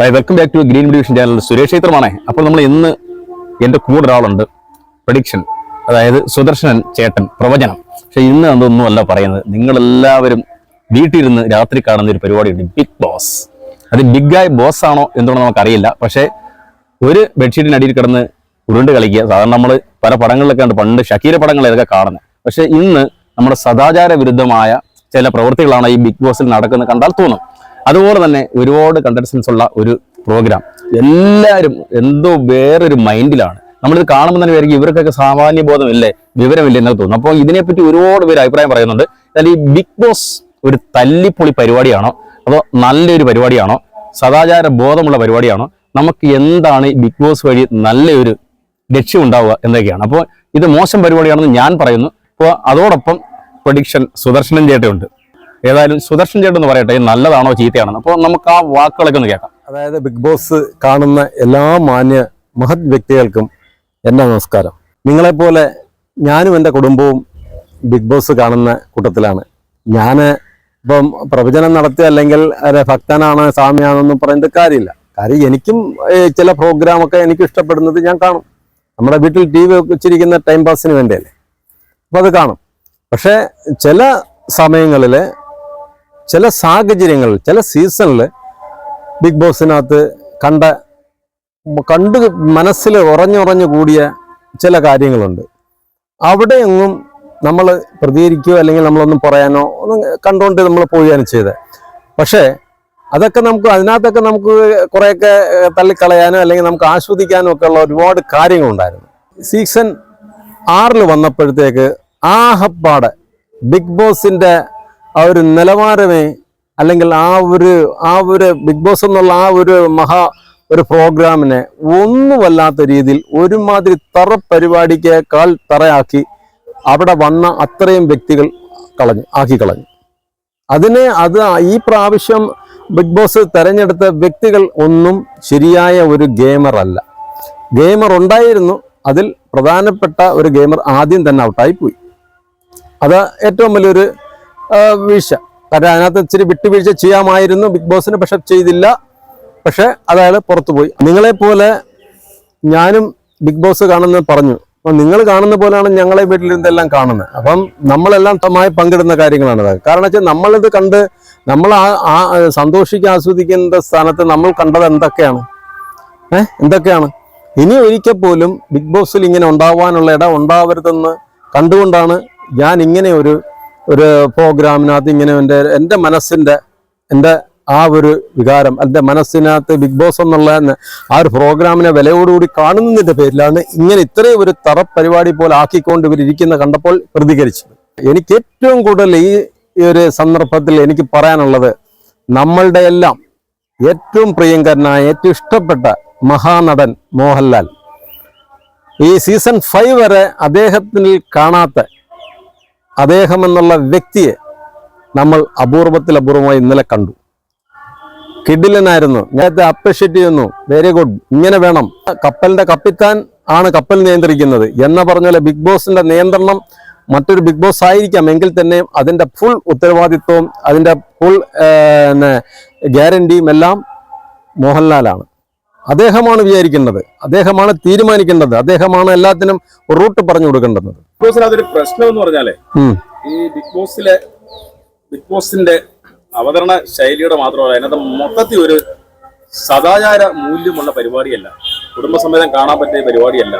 Welcome back to green division channel Suresh ചിത്രമാണ് അപ്പോൾ നമ്മൾ ഇന്ന് എന്റെ കൂടെ ഒരാളുണ്ട്. പ്രഡിക്ഷൻ അതായത് സുദർശനൻ ചേട്ടൻ പ്രവചനം. പക്ഷെ ഇന്ന് അതൊന്നും അല്ല പറയുന്നത്. നിങ്ങളെല്ലാവരും വീട്ടിലിരുന്ന് രാത്രി കാണുന്ന ഒരു പരിപാടിയുണ്ട്. ബിഗ് ബോസ് അത് ബിഗ് ആയ ബോസ് ആണോ എന്നുള്ളത് നമുക്കറിയില്ല. പക്ഷേ ഒരു ബെഡ്ഷീറ്റിനടിയിൽ കിടന്ന് ഉരുണ്ട് കളിക്കുക. സാധാരണ നമ്മൾ പല പടങ്ങളിലൊക്കെ ഉണ്ട്. പണ്ട് ഷക്കീര പടങ്ങൾ കാണുന്നത്. പക്ഷേ ഇന്ന് നമ്മുടെ സദാചാര വിരുദ്ധമായ ചില പ്രവൃത്തികളാണ് ഈ ബിഗ് ബോസിൽ നടക്കുന്നത്. കണ്ടാൽ തോന്നും. അതുപോലെ തന്നെ ഒരുപാട് കണ്ടസ്റ്റൻസ് ഉള്ള ഒരു പ്രോഗ്രാം എല്ലാവരും എന്തോ വേറൊരു മൈൻഡിലാണ് നമ്മളിത് കാണുമ്പോൾ തന്നെ വിചാരിക്കും ഇവർക്കൊക്കെ സാമാന്യ ബോധമില്ലേ? വിവരമില്ല എന്നൊക്കെ തോന്നുന്നു അപ്പോൾ ഇതിനെപ്പറ്റി ഒരുപാട് പേര് അഭിപ്രായം പറയുന്നുണ്ട്. എന്നാൽ ഈ ബിഗ് ബോസ് ഒരു തല്ലിപ്പൊളി പരിപാടിയാണോ? അതോ നല്ലൊരു പരിപാടിയാണോ? സദാചാര ബോധമുള്ള പരിപാടിയാണോ? നമുക്ക് എന്താണ് ഈ ബിഗ് ബോസ് വഴി നല്ലൊരു ലക്ഷ്യം ഉണ്ടാവുക എന്നൊക്കെയാണ്. അപ്പോൾ ഇത് മോശം പരിപാടിയാണെന്ന് ഞാൻ പറയുന്നു. അപ്പോൾ അതോടൊപ്പം പ്രൊഡിക്ഷൻ സുദർശനൻ ചേട്ടയുണ്ട് ഏതായാലും സുദർശൻ ചേട്ടൻ എന്ന് പറയട്ടെ നല്ലതാണോ ചീത്തയാണെന്ന് അപ്പോൾ നമുക്ക് ആ വാക്കുകളൊക്കെ ഒന്ന് കേൾക്കാം. അതായത് ബിഗ് ബോസ് കാണുന്ന എല്ലാ മാന്യ മഹത് വ്യക്തികൾക്കും എന്റെ നമസ്കാരം. നിങ്ങളെപ്പോലെ ഞാനും എന്റെ കുടുംബവും ബിഗ് ബോസ് കാണുന്ന കൂട്ടത്തിലാണ്. ഞാൻ ഇപ്പം പ്രവചനം നടത്തി അല്ലെങ്കിൽ ഭക്തനാണ് സ്വാമിയാണെന്നൊന്നും പറയുന്നത് കാര്യമില്ല. കാര്യം എനിക്കും ചില പ്രോഗ്രാമൊക്കെ എനിക്ക് ഇഷ്ടപ്പെടുന്നത് ഞാൻ കാണും. നമ്മുടെ വീട്ടിൽ ടി വി വെച്ചിരിക്കുന്ന ടൈം പാസിന് വേണ്ടിയല്ലേ. അപ്പം അത് കാണും. പക്ഷേ ചില സമയങ്ങളിൽ ചില സാഹചര്യങ്ങളിൽ ചില സീസണിൽ ബിഗ് ബോസിനകത്ത് കണ്ട കണ്ട് മനസ്സിൽ ഉറഞ്ഞുറഞ്ഞു കൂടിയ ചില കാര്യങ്ങളുണ്ട്. അവിടെയൊന്നും നമ്മൾ പ്രതികരിക്കുകയോ അല്ലെങ്കിൽ നമ്മളൊന്നും പറയാനോ ഒന്നും കണ്ടുകൊണ്ട് നമ്മൾ പോവുകയാണ് ചെയ്തത്. പക്ഷേ അതൊക്കെ നമുക്ക് അതിനകത്തൊക്കെ നമുക്ക് കുറേയൊക്കെ തള്ളിക്കളയാനോ അല്ലെങ്കിൽ നമുക്ക് ആസ്വദിക്കാനോ ഒക്കെ ഉള്ള ഒരുപാട് കാര്യങ്ങളുണ്ടായിരുന്നു. സീസൺ ആറിൽ വന്നപ്പോഴത്തേക്ക് ആഹപ്പാട് ഹപ്പാടെ ബിഗ് ബോസിന്റെ ആ ഒരു നിലവാരമേ അല്ലെങ്കിൽ ആ ഒരു ആ ഒരു ബിഗ് ബോസ് എന്നുള്ള ആ ഒരു മഹാ ഒരു പ്രോഗ്രാമിനെ ഒന്നുമല്ലാത്ത രീതിയിൽ ഒരുമാതിരി തറ പരിപാടിക്ക് കാൽ തറയാക്കി അവിടെ വന്ന അത്രയും വ്യക്തികൾ കളഞ്ഞു ആക്കി കളഞ്ഞു. അതിനെ അത് ഈ പ്രാവശ്യം ബിഗ് ബോസ് തെരഞ്ഞെടുത്ത വ്യക്തികൾ ഒന്നും ശരിയായ ഒരു ഗെയിമർ അല്ല. ഗെയിമർ ഉണ്ടായിരുന്നു അതിൽ പ്രധാനപ്പെട്ട ഒരു ഗെയിമർ ആദ്യം തന്നെ ഔട്ടായി പോയി. അത് ഏറ്റവും വലിയൊരു വീഴ്ച. കാരണം അതിനകത്ത് ഇച്ചിരി വിട്ടുവീഴ്ച ചെയ്യാമായിരുന്നു. ബിഗ് ബോസിന് പക്ഷെ ചെയ്തില്ല. പക്ഷെ അതായത് പുറത്തുപോയി. നിങ്ങളെപ്പോലെ ഞാനും ബിഗ് ബോസ് കാണുന്നത് പറഞ്ഞു. അപ്പം നിങ്ങൾ കാണുന്ന പോലെയാണ് ഞങ്ങളെ വീട്ടിലിരുന്നെല്ലാം കാണുന്നത്. അപ്പം നമ്മളെല്ലാം തമ്മായി പങ്കിടുന്ന കാര്യങ്ങളാണ് കാരണം വെച്ചാൽ നമ്മളിത് കണ്ട് നമ്മൾ ആ സന്തോഷിക്കുക ആസ്വദിക്കേണ്ട സ്ഥാനത്ത് നമ്മൾ കണ്ടത് എന്തൊക്കെയാണ്? ഏഹ് എന്തൊക്കെയാണ്? ഇനി ഒരിക്കൽ പോലും ബിഗ് ബോസിൽ ഇങ്ങനെ ഉണ്ടാവാനുള്ള ഇട ഉണ്ടാവരുതെന്ന് കണ്ടുകൊണ്ടാണ് ഞാൻ ഇങ്ങനെ ഒരു ഒരു പ്രോഗ്രാമിനകത്ത് ഇങ്ങനെ എന്റെ എന്റെ മനസ്സിന്റെ എന്റെ ആ ഒരു വികാരം എന്റെ മനസ്സിനകത്ത് ബിഗ് ബോസ് എന്നുള്ള ആ ഒരു പ്രോഗ്രാമിനെ വിലയോടുകൂടി കാണുന്നതിന്റെ പേരിലാണ് ഇങ്ങനെ ഇത്രയും ഒരു തറ പരിപാടി പോലെ ആക്കിക്കൊണ്ട് ഇവരിയ്ക്കുന്ന കണ്ടപ്പോൾ പ്രതികരിച്ചത് എനിക്ക് ഏറ്റവും കൂടുതൽ ഈ ഒരു സന്ദർഭത്തിൽ എനിക്ക് പറയാനുള്ളത് നമ്മളുടെ എല്ലാം ഏറ്റവും പ്രിയങ്കരനായ ഏറ്റവും ഇഷ്ടപ്പെട്ട മഹാനടൻ മോഹൻലാൽ. ഈ സീസൺ ഫൈവ് വരെ അദ്ദേഹത്തിൽ കാണാത്ത അദ്ദേഹം എന്നുള്ള വ്യക്തിയെ നമ്മൾ അപൂർവത്തിൽ അപൂർവമായി ഇന്നലെ കണ്ടു. കിഡിലനായിരുന്നു നേരത്തെ അപ്രിഷ്യേറ്റ് ചെയ്യുന്നു. വെരി ഗുഡ് ഇങ്ങനെ വേണം. കപ്പലിന്റെ കപ്പിത്താൻ ആണ് കപ്പൽ നിയന്ത്രിക്കുന്നത്. എന്ന് പറഞ്ഞ ബിഗ് ബോസിന്റെ നിയന്ത്രണം മറ്റൊരു ബിഗ് ബോസ് ആയിരിക്കാം. എങ്കിൽ തന്നെ അതിന്റെ ഫുൾ ഉത്തരവാദിത്വവും അതിന്റെ ഫുൾ ഗ്യാരണ്ടിയും എല്ലാം മോഹൻലാലാണ്. അദ്ദേഹമാണ് വിചാരിക്കേണ്ടത്. അദ്ദേഹമാണ് തീരുമാനിക്കേണ്ടത്. അദ്ദേഹമാണ് എല്ലാത്തിനും റൂട്ട് പറഞ്ഞു കൊടുക്കേണ്ടത്. ബോസിന് അതൊരു പ്രശ്നം എന്ന് പറഞ്ഞാലേ ഈ ബിഗ് ബോസിലെ ബിഗ് ബോസിന്റെ അവതരണ ശൈലിയുടെ മാത്രമല്ല അതിനകത്ത് മൊത്തത്തിൽ ഒരു സദാചാര മൂല്യമുള്ള പരിപാടിയല്ല. കുടുംബസമേതം കാണാൻ പറ്റിയ പരിപാടിയല്ല.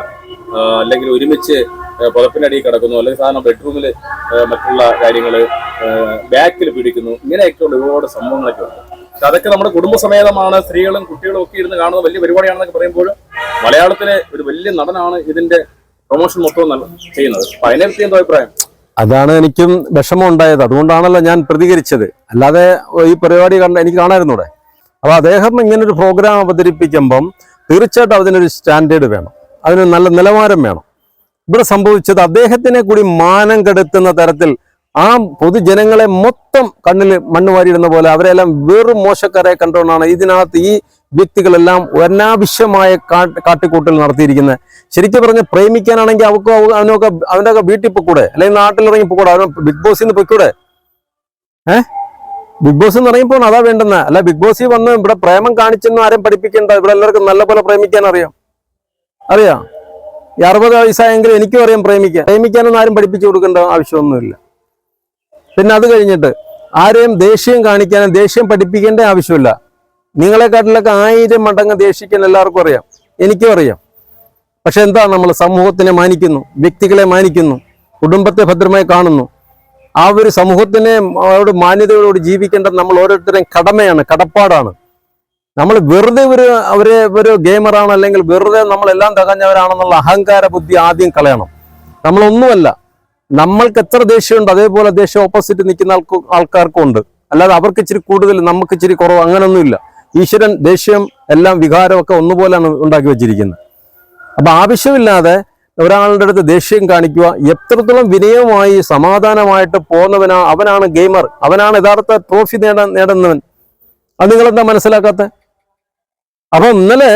അല്ലെങ്കിൽ ഒരുമിച്ച് പുതപ്പിനടിയിൽ കിടക്കുന്നു അല്ലെങ്കിൽ സാധാരണ ബെഡ്റൂമിൽ മറ്റുള്ള കാര്യങ്ങൾ ബാക്കിൽ പിടിക്കുന്നു ഇങ്ങനെയൊക്കെ ഉള്ള ഒരുപാട് സംഭവങ്ങളൊക്കെ ഉണ്ട്. പക്ഷെ അതൊക്കെ നമ്മുടെ കുടുംബസമേതമാണ് സ്ത്രീകളും കുട്ടികളും ഒക്കെ ഇരുന്ന് കാണുന്ന വലിയ പരിപാടിയാണെന്നൊക്കെ പറയുമ്പോൾ മലയാളത്തിലെ ഒരു വലിയ നടനാണ് ഇതിന്റെ പ്രൊമോഷൻ മൊത്തം ചെയ്യുന്നത്. അപ്പൊ അതിനെപ്പറ്റി എന്തോ അഭിപ്രായം? അതാണ് എനിക്കും വിഷമം ഉണ്ടായത്. അതുകൊണ്ടാണല്ലോ ഞാൻ പ്രതികരിച്ചത്. അല്ലാതെ ഈ പരിപാടി കണ്ട എനിക്ക് കാണായിരുന്നൂടെ അപ്പൊ അദ്ദേഹം ഇങ്ങനെ ഒരു പ്രോഗ്രാം അവതരിപ്പിക്കുമ്പം തീർച്ചയായിട്ടും അതിനൊരു സ്റ്റാൻഡേർഡ് വേണം. അതിന് നല്ല നിലവാരം വേണം. ഇവിടെ സംഭവിച്ചത് അദ്ദേഹത്തിനെ കൂടി മാനം കെടുത്തുന്ന തരത്തിൽ ആ പൊതുജനങ്ങളെ മൊത്തം കണ്ണിൽ മണ്ണ് വാരിയിടുന്ന പോലെ അവരെല്ലാം വെറും മോശക്കാരെ കണ്ടുകൊണ്ടാണ് ഇതിനകത്ത് ഈ വ്യക്തികളെല്ലാം അനാവശ്യമായ കാട്ടിക്കൂട്ടൽ നടത്തിയിരിക്കുന്നത്. ശരിക്കും പറഞ്ഞ് പ്രേമിക്കാനാണെങ്കിൽ അവക്ക് അവനൊക്കെ അവന്റെ ഒക്കെ വീട്ടിൽ പൊക്കൂടെ അല്ലെങ്കിൽ നാട്ടിലിറങ്ങി പൊക്കൂടെ അവൻ ബിഗ് ബോസിൽ നിന്ന് പൊയ്ക്കൂടെ? ഏഹ് ബിഗ് ബോസ് എന്ന് പറയുമ്പോൾ അതാ വേണ്ടുന്ന. അല്ല ബിഗ് ബോസിൽ വന്ന് ഇവിടെ പ്രേമം കാണിച്ചെന്ന് ആരും പഠിപ്പിക്കേണ്ട. ഇവിടെ എല്ലാവർക്കും നല്ലപോലെ പ്രേമിക്കാൻ അറിയാം. അറിയാം? ഈ അറുപത് വയസ്സായെങ്കിലും എനിക്കും അറിയാം പ്രേമിക്കാൻ. പ്രേമിക്കാനൊന്നും ആരും പഠിപ്പിച്ചു കൊടുക്കേണ്ട ആവശ്യമൊന്നുമില്ല. പിന്നെ അത് കഴിഞ്ഞിട്ട് ആരെയും ദേഷ്യം കാണിക്കാനും ദേഷ്യം പഠിപ്പിക്കേണ്ട ആവശ്യമില്ല. നിങ്ങളെക്കാട്ടിലൊക്കെ ആയിരം മടങ്ങ് ദേഷിക്കാൻ എല്ലാവർക്കും അറിയാം. എനിക്കും അറിയാം. പക്ഷെ എന്താ നമ്മൾ സമൂഹത്തിനെ മാനിക്കുന്നു വ്യക്തികളെ മാനിക്കുന്നു കുടുംബത്തെ ഭദ്രമായി കാണുന്നു. ആ ഒരു സമൂഹത്തിനെ അവരോട് മാന്യതയോട് ജീവിക്കേണ്ടത് നമ്മൾ ഓരോരുത്തരെയും കടമയാണ് കടപ്പാടാണ്. നമ്മൾ വെറുതെ ഒരു അവരെ ഒരു ഗെയിമറാണ് അല്ലെങ്കിൽ വെറുതെ നമ്മളെല്ലാം തകഞ്ഞവരാണെന്നുള്ള അഹങ്കാര ബുദ്ധി ആദ്യം കളയണം. നമ്മളൊന്നുമല്ല നമ്മൾക്ക് എത്ര ദേഷ്യമുണ്ട് അതേപോലെ ദേഷ്യം ഓപ്പോസിറ്റ് നിൽക്കുന്ന ആൾക്ക് ആൾക്കാർക്കും ഉണ്ട് അല്ലാതെ അവർക്ക് ഇച്ചിരി കൂടുതൽ നമുക്ക് ഇച്ചിരി കുറവ് അങ്ങനൊന്നുമില്ല. ഈശ്വരൻ ദേഷ്യം എല്ലാം വികാരമൊക്കെ ഒന്നുപോലെയാണ് ഉണ്ടാക്കി വെച്ചിരിക്കുന്നത്. അപ്പൊ ആവശ്യമില്ലാതെ ഒരാളുടെ അടുത്ത് ദേഷ്യം കാണിക്കുക എത്രത്തോളം വിനയമായി സമാധാനമായിട്ട് പോകുന്നവനാ അവനാണ് ഗെയിമർ അവനാണ് യഥാർത്ഥ ട്രോഫി നേടാൻ നേടുന്നവൻ. അത് നിങ്ങളെന്താ മനസ്സിലാക്കാത്ത? അപ്പൊ ഇന്നലെ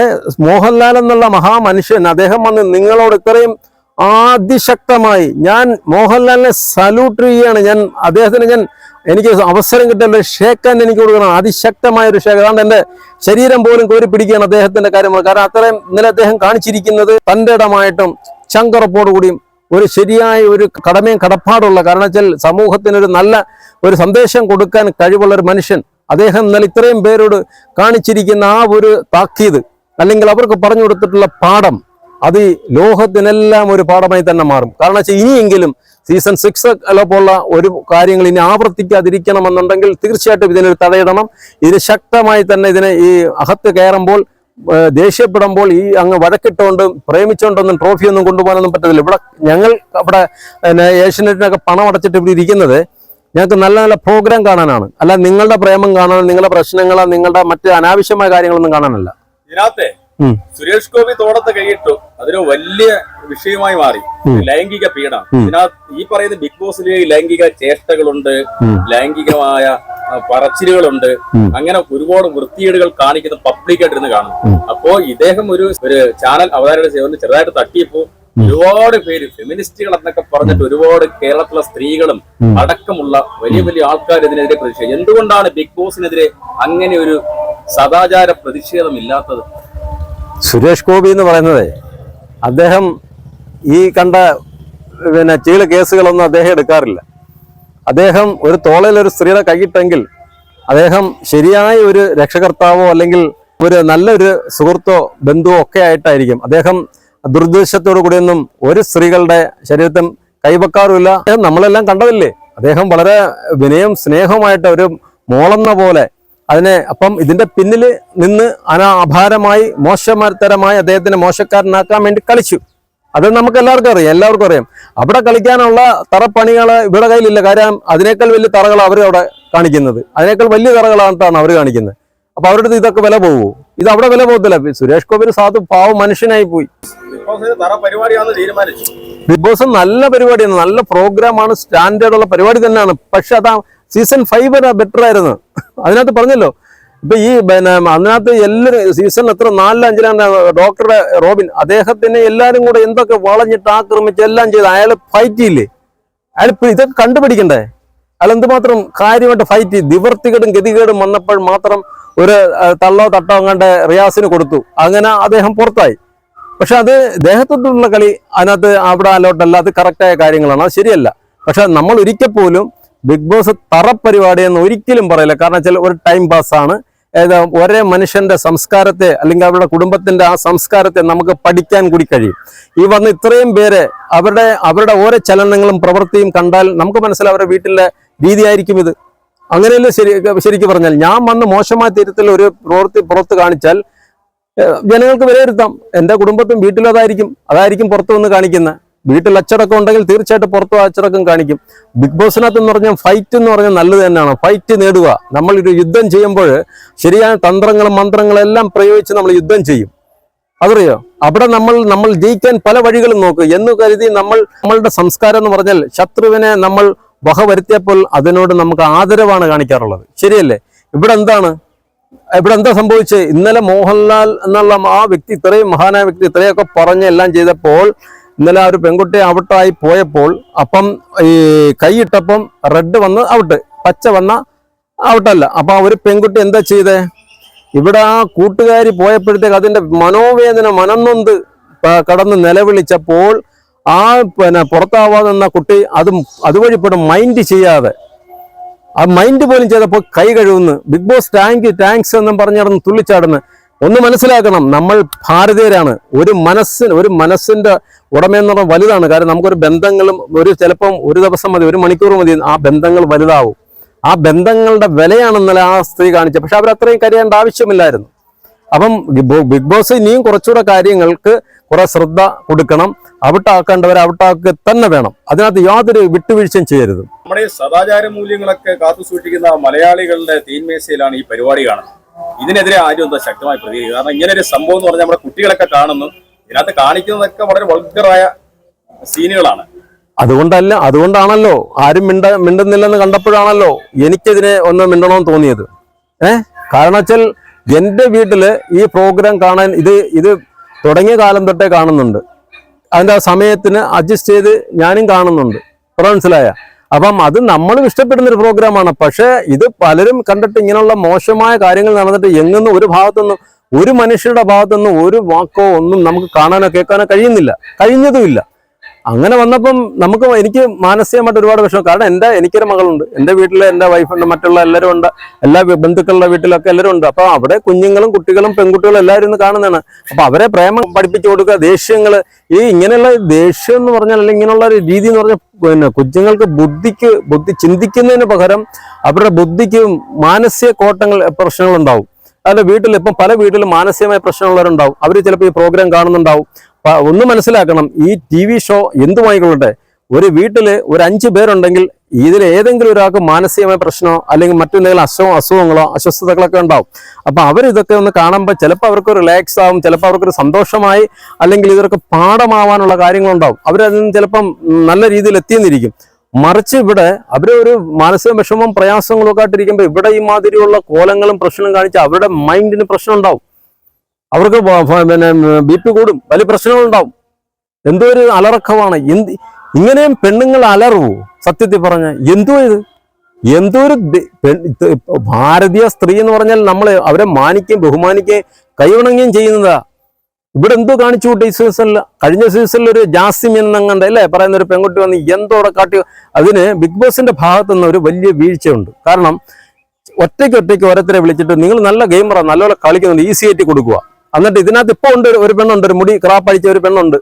മോഹൻലാൽ എന്നുള്ള മഹാമനുഷ്യൻ അദ്ദേഹം വന്ന് നിങ്ങളോട് ഇത്രയും അതിശക്തമായി ഞാൻ മോഹൻലാലിനെ സല്യൂട്ട് ചെയ്യുകയാണ്. ഞാൻ അദ്ദേഹത്തിന് ഞാൻ എനിക്ക് അവസരം കിട്ടില്ല ഷേക്കാൻ എനിക്ക് കൊടുക്കണം. അതിശക്തമായ ഒരു ഷേക്ക് അതാണ്ട് എന്റെ ശരീരം പോലും കോരി പിടിക്കുകയാണ് അദ്ദേഹത്തിന്റെ കാര്യങ്ങൾ. കാരണം അത്രയും ഇന്നലെ അദ്ദേഹം കാണിച്ചിരിക്കുന്നത് തന്റെ ഇടമായിട്ടും ചങ്കറപ്പോടുകൂടിയും ഒരു ശരിയായ ഒരു കടമയും കടപ്പാടുള്ള കാരണം വെച്ചാൽ സമൂഹത്തിനൊരു നല്ല ഒരു സന്ദേശം കൊടുക്കാൻ കഴിവുള്ള ഒരു മനുഷ്യൻ അദ്ദേഹം ഇന്നലെ ഇത്രയും പേരോട് കാണിച്ചിരിക്കുന്ന ആ ഒരു താക്കീത് അല്ലെങ്കിൽ അവർക്ക് പറഞ്ഞു കൊടുത്തിട്ടുള്ള പാഠം അത് ലോഹത്തിനെല്ലാം ഒരു പാഠമായി തന്നെ മാറും. കാരണം വെച്ചാൽ ഇനിയെങ്കിലും സീസൺ സിക്സ് അല്ലപ്പോലുള്ള ഒരു കാര്യങ്ങൾ ഇനി ആവർത്തിക്കാതിരിക്കണമെന്നുണ്ടെങ്കിൽ തീർച്ചയായിട്ടും ഇതിനൊരു തടയിടണം. ഇതിന് ശക്തമായി തന്നെ ഇതിനെ ഈ അകത്ത് കയറുമ്പോൾ ദേഷ്യപ്പെടുമ്പോൾ ഈ അങ്ങ് വഴക്കിട്ടുകൊണ്ട് പ്രേമിച്ചുകൊണ്ടൊന്നും ട്രോഫി ഒന്നും കൊണ്ടുപോകാനൊന്നും പറ്റത്തില്ല. ഇവിടെ ഞങ്ങൾ അവിടെ ഏഷ്യനെറ്റിനൊക്കെ പണം അടച്ചിട്ട് ഇവിടെ ഇരിക്കുന്നത് ഞങ്ങൾക്ക് നല്ല നല്ല പ്രോഗ്രാം കാണാനാണ്. അല്ല നിങ്ങളുടെ പ്രേമം കാണാൻ നിങ്ങളുടെ പ്രശ്നങ്ങളോ നിങ്ങളുടെ മറ്റ് അനാവശ്യമായ കാര്യങ്ങളൊന്നും കാണാനല്ല. സുരേഷ് ഗോപി തോടത്ത് കൈയിട്ടു അതൊരു വലിയ വിഷയമായി മാറി. ലൈംഗിക പീഡനം. ഇതിനകത്ത് ഈ പറയുന്ന ബിഗ് ബോസിലെ ലൈംഗിക ചേഷ്ടകളുണ്ട് ലൈംഗികമായ പറച്ചിലുകളുണ്ട്. അങ്ങനെ ഒരുപാട് വൃത്തികേടുകൾ കാണിക്കുന്ന പബ്ലിക്കായിട്ട് ഇരുന്ന് കാണും. അപ്പോ ഇദ്ദേഹം ഒരു ഒരു ചാനൽ അവതാരം സേവനം ചെറുതായിട്ട് തട്ടിയപ്പോ ഒരുപാട് പേര് ഫെമിനിസ്റ്റുകൾ എന്നൊക്കെ പറഞ്ഞിട്ട് ഒരുപാട് കേരളത്തിലെ സ്ത്രീകളും അടക്കമുള്ള വലിയ വലിയ ആൾക്കാർ ഇതിനെതിരെ പ്രതിഷേധം എന്തുകൊണ്ടാണ് ബിഗ് ബോസിനെതിരെ അങ്ങനെ ഒരു സദാചാര പ്രതിഷേധം ഇല്ലാത്തത്? സുരേഷ് ഗോപി എന്ന് പറയുന്നത് അദ്ദേഹം ഈ കണ്ട പിന്നെ ചീൾ കേസുകളൊന്നും അദ്ദേഹം എടുക്കാറില്ല. അദ്ദേഹം ഒരു തോളയിൽ ഒരു സ്ത്രീയുടെ കൈയിട്ടെങ്കിൽ അദ്ദേഹം ശരിയായ ഒരു രക്ഷകർത്താവോ അല്ലെങ്കിൽ ഒരു നല്ലൊരു സുഹൃത്തോ ബന്ധുവോ ഒക്കെ ആയിട്ടായിരിക്കും. അദ്ദേഹം ദുർദ്ദേശത്തോടു കൂടിയൊന്നും ഒരു സ്ത്രീകളുടെ ശരീരത്തും കൈവെക്കാറുമില്ല. നമ്മളെല്ലാം കണ്ടതല്ലേ? അദ്ദേഹം വളരെ വിനയം സ്നേഹമായിട്ട് ഒരു മോളെന്ന പോലെ അതിനെ അപ്പം ഇതിന്റെ പിന്നിൽ നിന്ന് അനാ അപാരമായി മോശതരമായി അദ്ദേഹത്തിനെ മോശക്കാരനാക്കാൻ വേണ്ടി കളിച്ചു. അത് നമുക്ക് എല്ലാവർക്കും അറിയാം എല്ലാവർക്കും അറിയാം. അവിടെ കളിക്കാനുള്ള തറപ്പണികൾ ഇവിടെ കയ്യിലില്ല. കാര്യം അതിനേക്കാൾ വലിയ തറകൾ അവർ അവിടെ കാണിക്കുന്നത്. അതിനേക്കാൾ വലിയ തറകളാണ് അവർ കാണിക്കുന്നത്. അപ്പൊ അവരുടെ അടുത്ത് ഇതൊക്കെ വില പോകുമോ ഇത് അവിടെ വില പോകത്തില്ല. സുരേഷ് ഗോപി സാധു പാവ മനുഷ്യനായി പോയി. ബിഗ് ബോസ് നല്ല പരിപാടിയാണ്. നല്ല പ്രോഗ്രാമാണ് സ്റ്റാൻഡേർഡ് ഉള്ള പരിപാടി തന്നെയാണ്. പക്ഷെ അതാ സീസൺ ഫൈവ് വരെ ബെറ്റർ ആയിരുന്നു. അതിനകത്ത് പറഞ്ഞല്ലോ. ഇപ്പൊ ഈ പിന്നെ അതിനകത്ത് എല്ലാവരും സീസൺ എത്ര നാലിലും അഞ്ചിലാണ് ഡോക്ടറുടെ റോബിൻ. അദ്ദേഹത്തിനെ എല്ലാരും കൂടെ എന്തൊക്കെ വളഞ്ഞിട്ട് ആക്രമിച്ച് എല്ലാം ചെയ്ത് അയാൾ ഫൈറ്റ് ചെയ്യില്ലേ? അയാൾ ഇതൊക്കെ കണ്ടുപിടിക്കണ്ടേ? അയാൾ എന്തുമാത്രം കാര്യമായിട്ട് ഫൈറ്റ് ചെയ്ത്. നിവർത്തികേടും ഗതികേടും വന്നപ്പോൾ മാത്രം ഒരു തള്ളോ തട്ടോ അങ്ങാണ്ട് റിയാസിന് കൊടുത്തു. അങ്ങനെ അദ്ദേഹം പുറത്തായി. പക്ഷെ അത് ദേഹത്തോട്ടുള്ള കളി അതിനകത്ത് അവിടെ അലോട്ടല്ല അത് കറക്റ്റായ കാര്യങ്ങളാണ്. അത് ശരിയല്ല. പക്ഷെ നമ്മൾ ഒരിക്കൽ പോലും ബിഗ് ബോസ് തറപ്പരിപാടി എന്ന് ഒരിക്കലും പറയില്ല. കാരണം വെച്ചാൽ ഒരു ടൈം പാസ് ആണ്. ഏത് ഒരേ മനുഷ്യന്റെ സംസ്കാരത്തെ അല്ലെങ്കിൽ അവരുടെ കുടുംബത്തിന്റെ ആ സംസ്കാരത്തെ നമുക്ക് പഠിക്കാൻ കൂടി കഴിയും. ഈ വന്ന് ഇത്രയും പേരെ അവരുടെ അവരുടെ ഓരോ ചലനങ്ങളും പ്രവൃത്തിയും കണ്ടാൽ നമുക്ക് മനസ്സിലാവും അവരുടെ വീട്ടിലെ രീതിയായിരിക്കും ഇത്. അങ്ങനെയല്ലേ ശരി ശരിക്കും പറഞ്ഞാൽ ഞാൻ വന്ന് മോശമായ തീരത്തിൽ ഒരു പ്രവൃത്തി പുറത്ത് കാണിച്ചാൽ ജനങ്ങൾക്ക് വിലയിരുത്താം. എന്റെ കുടുംബത്തും വീട്ടിലും അതായിരിക്കും അതായിരിക്കും പുറത്തു വന്ന് കാണിക്കുന്നത്. വീട്ടിൽ അച്ചടക്കം ഉണ്ടെങ്കിൽ തീർച്ചയായിട്ടും പുറത്തു അച്ചടക്കം കാണിക്കും. ബിഗ് ബോസിനകത്ത് എന്ന് പറഞ്ഞാൽ ഫൈറ്റ് എന്ന് പറഞ്ഞാൽ നല്ലത് തന്നെയാണ്. ഫൈറ്റ് നേടുക. നമ്മൾ ഒരു യുദ്ധം ചെയ്യുമ്പോൾ ശരിയായ തന്ത്രങ്ങളും മന്ത്രങ്ങളും എല്ലാം പ്രയോഗിച്ച് നമ്മൾ യുദ്ധം ചെയ്യും. അതറിയോ? അവിടെ നമ്മൾ നമ്മൾ ജയിക്കാൻ പല വഴികളും നോക്കും. എന്ന് കരുതി നമ്മൾ നമ്മളുടെ സംസ്കാരം എന്ന് പറഞ്ഞാൽ ശത്രുവിനെ നമ്മൾ വക വരുത്തിയപ്പോൾ അതിനോട് നമുക്ക് ആദരവാണ് കാണിക്കാറുള്ളത്. ശരിയല്ലേ? ഇവിടെ എന്താണ്? ഇവിടെ എന്താ സംഭവിച്ചത്? ഇന്നലെ മോഹൻലാൽ എന്നുള്ള ആ വ്യക്തി ഇത്രയും മഹാനായ വ്യക്തി ഇത്രയൊക്കെ പറഞ്ഞ് എല്ലാം ചെയ്തപ്പോൾ ഇന്നലെ ആ ഒരു പെൺകുട്ടി ഔട്ടായി പോയപ്പോൾ അപ്പം ഈ കൈയിട്ടപ്പം റെഡ് വന്ന് ഔട്ട് പച്ച വന്ന ഔട്ടല്ല അപ്പൊ ആ ഒരു പെൺകുട്ടി എന്താ ചെയ്തേ? ഇവിടെ ആ കൂട്ടുകാരി പോയപ്പോഴത്തേക്ക് അതിന്റെ മനോവേദന മനന്നൊന്ത് കടന്ന് നിലവിളിച്ചപ്പോൾ ആ പിന്നെ പുറത്താവാതെ നിന്ന കുട്ടി അതും അതുവഴി മൈൻഡ് ചെയ്യാതെ. ആ മൈൻഡ് പോലും ചെയ്തപ്പോൾ കൈ കഴുകുന്നു. Bigg Boss thank you thanks എന്നും പറഞ്ഞിടന്ന് തുള്ളിച്ചാടുന്നു. ഒന്ന് മനസ്സിലാക്കണം നമ്മൾ ഭാരതീയരാണ്. ഒരു മനസ്സിന് ഒരു മനസ്സിന്റെ ഉടമയെന്ന് പറഞ്ഞാൽ വലുതാണ്. കാരണം നമുക്കൊരു ബന്ധങ്ങളും ഒരു ചിലപ്പം ഒരു ദിവസം മതി ഒരു മണിക്കൂർ മതി ആ ബന്ധങ്ങൾ വലുതാവും. ആ ബന്ധങ്ങളുടെ വിലയാണെന്നല്ല ആ സ്ത്രീ കാണിച്ചത്. പക്ഷെ അവർ അത്രയും കരയേണ്ട ആവശ്യമില്ലായിരുന്നു. അപ്പം ബിഗ് ബോസ് ഇനിയും കുറച്ചുകൂടെ കാര്യങ്ങൾക്ക് കുറെ ശ്രദ്ധ കൊടുക്കണം. ഔട്ടാക്കേണ്ടവരെ ഔട്ടാക്കുക തന്നെ വേണം. അതിനകത്ത് യാതൊരു വിട്ടുവീഴ്ചയും ചെയ്യരുത്. നമ്മുടെ സദാചാര മൂല്യങ്ങളൊക്കെ കാത്തു സൂക്ഷിക്കുന്ന മലയാളികളുടെ തീന്മേശയിലാണ് ഈ പരിപാടി കാണുന്നത്. ഇതിനെതിരെ ആരും എന്താ ശക്തമായി പ്രതികരിക്കുക? കാരണം ഇങ്ങനെ ഒരു സംഭവം എന്ന് പറഞ്ഞാൽ നമ്മുടെ കുട്ടികളൊക്കെ കാണുന്നു. ഇതിനകത്ത് കാണിക്കുന്നതൊക്കെ വളരെ വൾഗറായ സീനുകളാണ്. അതുകൊണ്ടല്ല അതുകൊണ്ടാണല്ലോ ആരും മിണ്ട മിണ്ടുന്നില്ലെന്ന് കണ്ടപ്പോഴാണല്ലോ എനിക്കതിനെ ഒന്ന് മിണ്ടണമെന്ന് തോന്നിയത്. ഏഹ് കാരണം വെച്ചാൽ എന്റെ വീട്ടിൽ ഈ പ്രോഗ്രാം കാണാൻ ഇത് ഇത് തുടങ്ങിയ കാലം തൊട്ടേ കാണുന്നുണ്ട്. അതിന്റെ ആ സമയത്തിന് അഡ്ജസ്റ്റ് ചെയ്ത് ഞാനും കാണുന്നുണ്ട്. മനസ്സിലായ? അപ്പം അത് നമ്മളും ഇഷ്ടപ്പെടുന്ന ഒരു പ്രോഗ്രാമാണ്. പക്ഷേ ഇത് പലരും കണ്ടിട്ട് ഇങ്ങനെയുള്ള മോശമായ കാര്യങ്ങൾ നടന്നിട്ട് എങ്ങുന്ന ഒരു ഭാഗത്തുനിന്നും ഒരു മനുഷ്യരുടെ ഭാഗത്തുനിന്നും ഒരു വാക്കോ ഒന്നും നമുക്ക് കാണാനോ കേൾക്കാനോ കഴിയുന്നില്ല. കഴിഞ്ഞതുമില്ല. അങ്ങനെ വന്നപ്പം നമുക്ക് എനിക്ക് മാനസികമായിട്ട് ഒരുപാട് വിഷമം. കാരണം എന്റെ എനിക്കൊരു മകളുണ്ട്. എന്റെ വീട്ടിൽ എന്റെ വൈഫുണ്ട് മറ്റുള്ള എല്ലാവരും ഉണ്ട്. എല്ലാ ബന്ധുക്കളുടെ വീട്ടിലൊക്കെ എല്ലാവരും ഉണ്ട്. അപ്പോൾ അവിടെ കുഞ്ഞുങ്ങളും കുട്ടികളും പെൺകുട്ടികളും എല്ലാവരും ഇന്ന് കാണുന്നതാണ്. അപ്പോൾ അവരെ പ്രേമം പഠിപ്പിച്ചു കൊടുക്കുക ദേഷ്യങ്ങൾ ഈ ഇങ്ങനെയുള്ള ദേഷ്യം എന്ന് പറഞ്ഞാൽ അല്ലെങ്കിൽ ഇങ്ങനെയുള്ള ഒരു രീതി എന്ന് പറഞ്ഞാൽ പിന്നെ കുഞ്ഞുങ്ങൾക്ക് ബുദ്ധിക്ക് ബുദ്ധി ചിന്തിക്കുന്നതിന് പകരം അവരുടെ ബുദ്ധിക്ക് മാനസിക കോട്ടങ്ങൾ പ്രശ്നങ്ങൾ ഉണ്ടാവും അല്ല വീട്ടിൽ ഇപ്പം പല വീട്ടിലും മാനസികമായ പ്രശ്നമുള്ളവരുണ്ടാവും. അവർ ചിലപ്പോൾ ഈ പ്രോഗ്രാം കാണുന്നുണ്ടാവും. ഒന്ന് മനസ്സിലാക്കണം ഈ ടി വി ഷോ എന്തുമായിക്കൊള്ളട്ടെ ഒരു വീട്ടിൽ ഒരു അഞ്ച് പേരുണ്ടെങ്കിൽ ഇതിൽ ഏതെങ്കിലും ഒരാൾക്ക് മാനസികമായ പ്രശ്നമോ അല്ലെങ്കിൽ മറ്റെന്തെങ്കിലും അസുഖം അസുഖങ്ങളോ അസ്വസ്ഥതകളൊക്കെ ഉണ്ടാവും. അപ്പൊ അവരിതൊക്കെ ഒന്ന് കാണുമ്പോൾ ചിലപ്പോൾ അവർക്ക് റിലാക്സ് ആവും ചിലപ്പോൾ അവർക്കൊരു സന്തോഷമായി അല്ലെങ്കിൽ ഇതൊക്കെ പാഠമാവാനുള്ള കാര്യങ്ങളുണ്ടാവും. അവരതിൽ നിന്ന് ചിലപ്പം നല്ല രീതിയിൽ എത്തിയെന്നിരിക്കും. മറിച്ച് ഇവിടെ അവർ ഒരു മാനസിക വിഷമവും പ്രയാസങ്ങളൊക്കെ ആയിട്ടിരിക്കുമ്പോൾ ഇവിടെ ഈ മാതിരിയുള്ള കോലങ്ങളും പ്രശ്നങ്ങളും കാണിച്ച് അവരുടെ മൈൻഡിന് പ്രശ്നം ഉണ്ടാവും അവർക്ക് പിന്നെ ബി പി കൂടും. വലിയ പ്രശ്നങ്ങളുണ്ടാവും. എന്തോ ഒരു അലറക്കമാണ്. എന്ത് ഇങ്ങനെയും പെണ്ണുങ്ങൾ അലറുവോ സത്യത്തിൽ പറഞ്ഞ എന്തോ ഇത്? എന്തോ ഒരു ഭാരതീയ സ്ത്രീ എന്ന് പറഞ്ഞാൽ നമ്മൾ അവരെ മാനിക്കുകയും ബഹുമാനിക്കുകയും കൈവണങ്ങുകയും ചെയ്യുന്നതാ. ഇവിടെ എന്തോ കാണിച്ചു കൂട്ടി ഈ സീസണിൽ കഴിഞ്ഞ സീസണിൽ ഒരു ജാസിം എന്നങ്ങണ്ട് അല്ലേ? പറയുന്ന ഒരു പെൺകുട്ടി വന്ന് എന്തോടെ കാട്ടി. അതിന് ബിഗ് ബോസിന്റെ ഭാഗത്തു നിന്ന് ഒരു വലിയ വീഴ്ചയുണ്ട്. കാരണം ഒറ്റയ്ക്ക് ഒറ്റയ്ക്ക് ഓരോരുത്തരെ വിളിച്ചിട്ട് നിങ്ങൾ നല്ല ഗെയിമറാണ് നല്ലപോലെ കളിക്കുന്നുണ്ട്. ഈസി ആയിട്ട് കൊടുക്കുക എന്നിട്ട് ഇതിനകത്ത് ഇപ്പോൾ ഉണ്ട് ഒരു പെണ്ണുണ്ട് ഒരു മുടി ക്രാപ്പടിച്ച ഒരു പെണ്ണുണ്ട്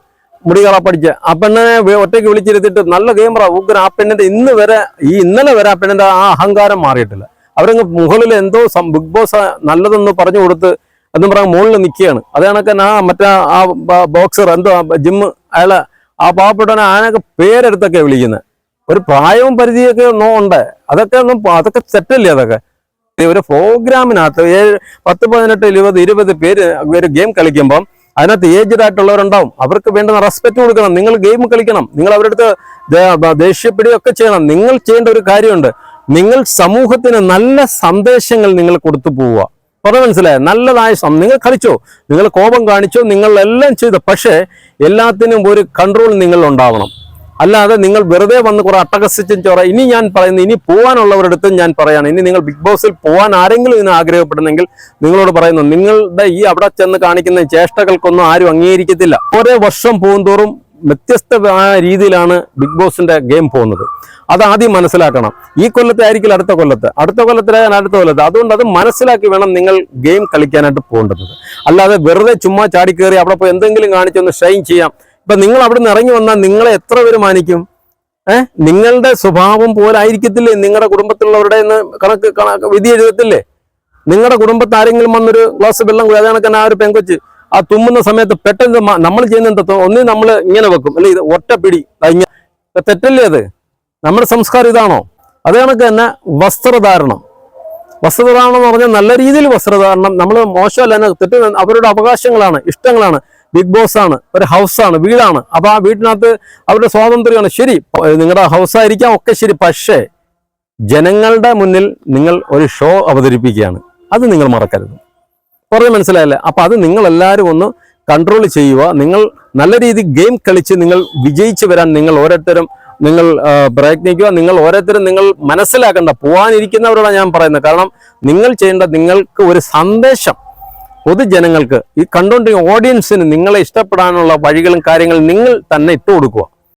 മുടി ക്രാപ്പടിച്ച ആ പെണ്ണിനെ ഒറ്റയ്ക്ക് വിളിച്ചിരുത്തിട്ട് നല്ല ഗെയിമറാ ഉഗ്രൻ ആ പെണ്ണിന്റെ ഇന്ന് വരെ ഈ ഇന്നലെ വരെ ആ പെണ്ണിന്റെ ആ അഹങ്കാരം മാറിയിട്ടില്ല. അവരങ്ങ് മുകളിൽ എന്തോ ബിഗ് ബോസ് നല്ലതെന്ന് പറഞ്ഞു കൊടുത്ത് എന്നും പറഞ്ഞാൽ മുകളിൽ നിൽക്കുകയാണ് അത് ആ മറ്റേ ആ ബോക്സർ എന്തോ ജിമ്മ് അയാളെ ആ പാവപ്പെട്ടവനെ ആനൊക്കെ പേരെടുത്തൊക്കെ വിളിക്കുന്നത് ഒരു പ്രായവും പരിധിയൊക്കെ ഒന്നും ഉണ്ട്. അതൊക്കെ ഒന്നും അതൊക്കെ സെറ്റല്ലേ അതൊക്കെ? ഒരു പ്രോഗ്രാമിനകത്ത് ഏഴ് പത്ത് പതിനെട്ട് ഇരുപത് ഇരുപത് പേര് ഒരു ഗെയിം കളിക്കുമ്പം അതിനകത്ത് ഏജ്ഡ് ആയിട്ടുള്ളവരുണ്ടാവും അവർക്ക് വേണ്ടുന്ന റെസ്പെക്ട് കൊടുക്കണം. നിങ്ങൾ ഗെയിം കളിക്കണം. നിങ്ങൾ അവരുടെ അടുത്ത് ദേഷ്യപ്പെടുകയൊക്കെ ചെയ്യണം. നിങ്ങൾ ചെയ്യേണ്ട ഒരു കാര്യമുണ്ട്. നിങ്ങൾ സമൂഹത്തിന് നല്ല സന്ദേശങ്ങൾ നിങ്ങൾ കൊടുത്തു പോവുക. പറഞ്ഞ മനസ്സിലായ? നല്ലതായ നിങ്ങൾ കളിച്ചോ. നിങ്ങൾ കോപം കാണിച്ചോ. നിങ്ങൾ എല്ലാം ചെയ്തു. പക്ഷേ എല്ലാത്തിനും ഒരു കൺട്രോൾ നിങ്ങൾ ഉണ്ടാവണം അല്ലാതെ നിങ്ങൾ വെറുതെ വന്ന് കുറെ അട്ടഹസിച്ചും ചോറ. ഇനി ഞാൻ പറയുന്നത് ഇനി പോകാനുള്ളവരടുത്തും ഞാൻ പറയാണ്. ഇനി നിങ്ങൾ ബിഗ് ബോസിൽ പോകാൻ ആരെങ്കിലും ഇതിന് ആഗ്രഹപ്പെടുന്നെങ്കിൽ നിങ്ങളോട് പറയുന്നു നിങ്ങളുടെ ഈ അവിടെ ചെന്ന് കാണിക്കുന്ന ചേഷ്ടകൾക്കൊന്നും ആരും അംഗീകരിക്കത്തില്ല. ഓരോ വർഷം പോകുന്തോറും വ്യത്യസ്തമായ രീതിയിലാണ് ബിഗ് ബോസിന്റെ ഗെയിം പോകുന്നത്. അത് ആദ്യം മനസ്സിലാക്കണം. ഈ കൊല്ലത്തെ ആയിരിക്കില്ല അടുത്ത കൊല്ലത്ത്. അടുത്ത കൊല്ലത്തിലായാലും അടുത്ത കൊല്ലത്ത്. അതുകൊണ്ട് അത് മനസ്സിലാക്കി വേണം നിങ്ങൾ ഗെയിം കളിക്കാനായിട്ട് പോകേണ്ടത്. അല്ലാതെ വെറുതെ ചുമ്മാ ചാടിക്കേറി അവിടെ പോയി എന്തെങ്കിലും കാണിച്ചൊന്ന് ഷൈൻ ചെയ്യാം. ഇപ്പൊ നിങ്ങൾ അവിടെ നിന്ന് ഇറങ്ങി വന്നാൽ നിങ്ങളെ എത്ര പേര് മാനിക്കും? ഏഹ് നിങ്ങളുടെ സ്വഭാവം പോലെ ആയിരിക്കത്തില്ലേ നിങ്ങളുടെ കുടുംബത്തിലുള്ളവരുടെ കണക്ക് കണക്ക് വിധി എഴുതത്തില്ലേ? നിങ്ങളുടെ കുടുംബത്തിൽ ആരെങ്കിലും വന്നൊരു ഗ്ലാസ് വെള്ളം കൂടി അതാണ് ആ ഒരു പെങ്കൊച്ച്. ആ തുമ്മുന്ന സമയത്ത് പെട്ടെന്ന് നമ്മൾ ചെയ്യുന്ന എന്താ ഒന്നി നമ്മൾ ഇങ്ങനെ വെക്കും. അല്ലെ? ഇത് ഒറ്റ പിടി. ഇത് തെറ്റല്ലേ അത്? നമ്മുടെ സംസ്കാരം ഇതാണോ? അത് കണക്ക് തന്നെ വസ്ത്രധാരണം. വസ്ത്രധാരണം എന്ന് പറഞ്ഞാൽ നല്ല രീതിയിൽ വസ്ത്രധാരണം. നമ്മൾ മോശമല്ല തെറ്റ് അവരുടെ അവകാശങ്ങളാണ് ഇഷ്ടങ്ങളാണ്. ബിഗ് ബോസ് ആണ് ഒരു ഹൗസാണ് വീടാണ്. അപ്പൊ ആ വീട്ടിനകത്ത് അവരുടെ സ്വാതന്ത്ര്യമാണ്. ശരി നിങ്ങളുടെ ഹൗസ് ആയിരിക്കാം ഒക്കെ ശരി പക്ഷേ ജനങ്ങളുടെ മുന്നിൽ നിങ്ങൾ ഒരു ഷോ അവതരിപ്പിക്കുകയാണ്. അത് നിങ്ങൾ മറക്കരുത്. കുറേ മനസ്സിലായല്ലേ? അപ്പൊ അത് നിങ്ങൾ എല്ലാവരും ഒന്ന് കൺട്രോൾ ചെയ്യുക. നിങ്ങൾ നല്ല രീതിയിൽ ഗെയിം കളിച്ച് നിങ്ങൾ വിജയിച്ചു വരാൻ നിങ്ങൾ ഓരോരുത്തരും നിങ്ങൾ പ്രയത്നിക്കുക. നിങ്ങൾ ഓരോരുത്തരും നിങ്ങൾ മനസ്സിലാക്കേണ്ട പോകാനിരിക്കുന്നവരോടാണ് ഞാൻ പറയുന്നത്. കാരണം നിങ്ങൾ ചെയ്യേണ്ട നിങ്ങൾക്ക് ഒരു സന്ദേശം പൊതുജനങ്ങൾക്ക് ഈ കണ്ടുകൊണ്ടിരിക്കുന്ന ഓഡിയൻസിന് നിങ്ങളെ ഇഷ്ടപ്പെടാനുള്ള വഴികളും കാര്യങ്ങളും നിങ്ങൾ തന്നെ ഇട്ടു കൊടുക്കുക